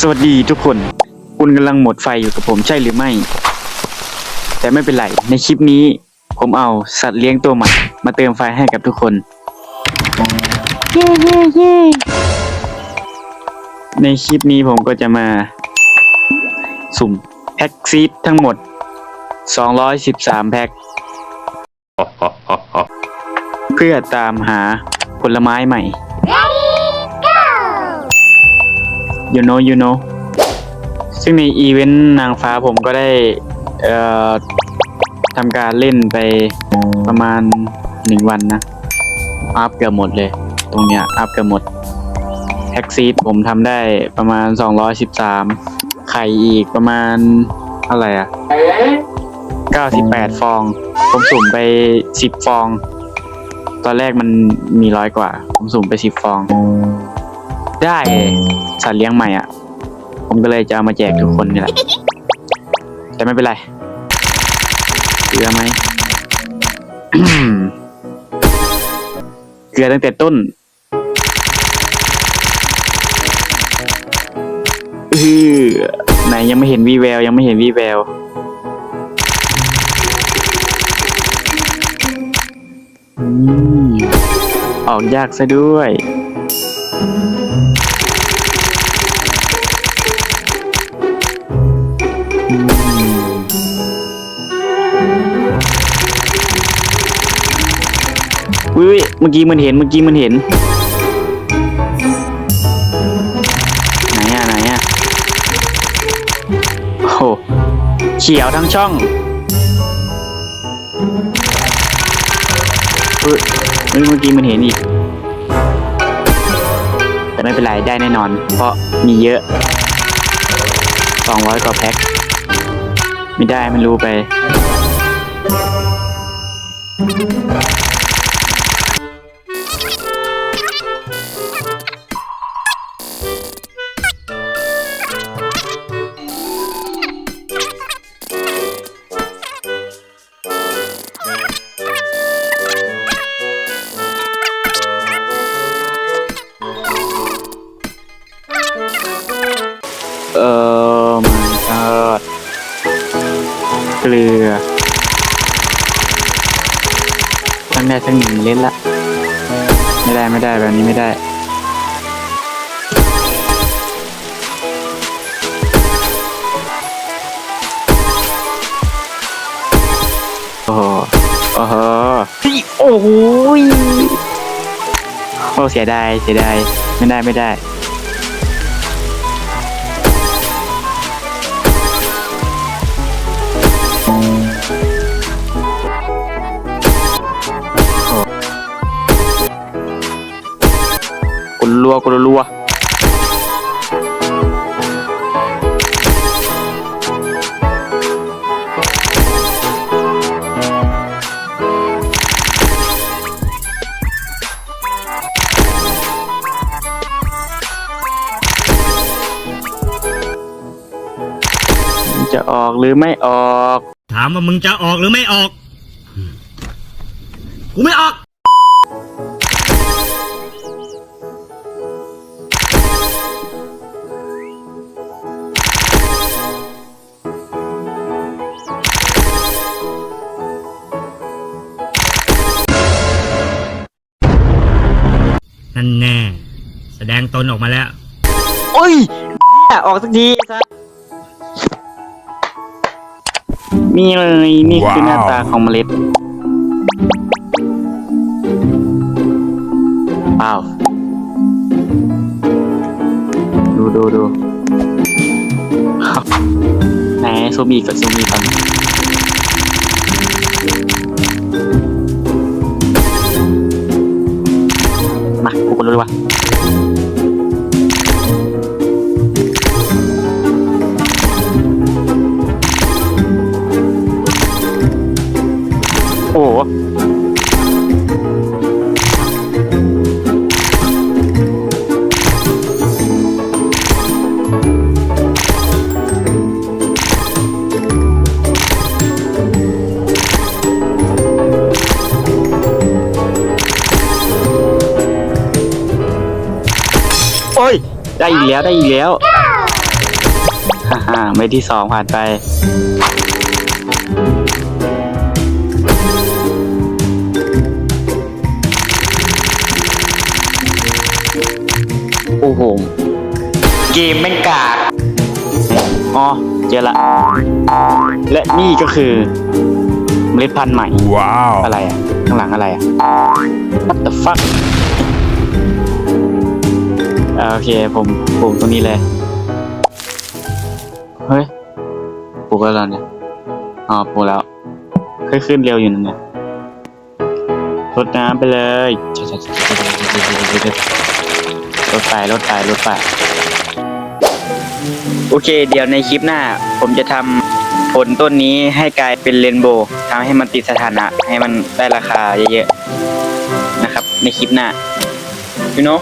สวัสดีทุกคน คุณกำลังหมดไฟอยู่กับผมใช่หรือไม่ แต่ไม่เป็นไร ในคลิปนี้ผมเอาสัตว์เลี้ยงตัวใหม่มาเติมไฟให้กับทุกคน เย้เย้เย้ในคลิปนี้ผมก็จะมา สุ่มแพ็กซีดทั้งหมด 213 แพ็ค เพื่อตามหาผลไม้ใหม่ you know you know ซึ่งในอีเวนต์นางฟ้าผมก็ได้เอ่อทำการเล่นไปประมาณหนึ่งวันนะ อัพเกือบหมดเลย ตรงเนี้ย อัพเกือบหมดแท็กซีดผมทำได้ประมาณ 213 ไข่อีกประมาณเท่าไร่อะ98 ฟอง ผมสุ่มไป 10 ฟอง ตอนแรกมันมีร้อยกว่า ผมสุ่มไป 10 ฟอง ได้สัตว์เลี้ยงใหม่อะ ผมก็เลยจะเอามาแจกทุกคนนี่แหละ แต่ไม่เป็นไรเกลือไหม เกลือตั้งแต่ต้นอือไหนยังไม่เห็นวีแวว ยังไม่เห็นวีแวว อออกยากซะด้วย อุ้ยเมื่อกี้มันเห็น เมื่อกี้มันเห็น ไหนอะไหนอะโอ้โหเขียวทั้งช่องเฮ้ยเฮ้ยเมื่อกี้มันเห็นอีก แต่ไม่เป็นไร ได้แน่นอน เพราะมีเยอะ 200 กว่าแพ็ค ไม่ได้ไม่รู้ไป ลือทั้งได้ทั้งหนึ่งเล่นละ ไม่ได้ไม่ได้แบบนี้ไม่ได้โอ้โหโอ้โหโอ้โหยโอ้เสียดายเสียดายไม่ได้ไม่ได้ กดรัวกดรัวจะออกหรือไม่ออก ถามว่ามึงจะออกหรือไม่ออก กูไม่ออก นั่นแน่ แสดงตนออกมาแล้ว โอ้ยเหี้ยออกสักทีซะนี่เลยนี่คือหน้าตาของเมล็ดเปล่าดูดูดูไหนซูมอีกกับซูมอีกก่อน มา ได้อีกแล้วได้อีกแล้วฮ่าฮ่าเม็ดที่สองผ่านไป โอ้โห เกมแม่งกากอ๋อ เจอละ และนี่ก็คือเมล็ดพันธุ์ใหม่ ว้าว อะไรอะ ข้างหลังอะไรอะ What the fuck อ่าโอเคผมปลูกตรงนี้เลยเฮ้ยปลูกแล้วเหรอเนี่ยอ๋อปลูกแล้วค่อยขึ้นเร็วอยู่นั่นเนี่ยรดน้ำไปเลยรถไปรถไปรถไปโอเค เดี๋ยวในคลิปหน้า ผมจะทำผลต้นนี้ให้กลายเป็นเรนโบว์ทำให้มันติดสถานะ ให้มันได้ราคาเยอะๆนะครับ ในคลิปหน้า you know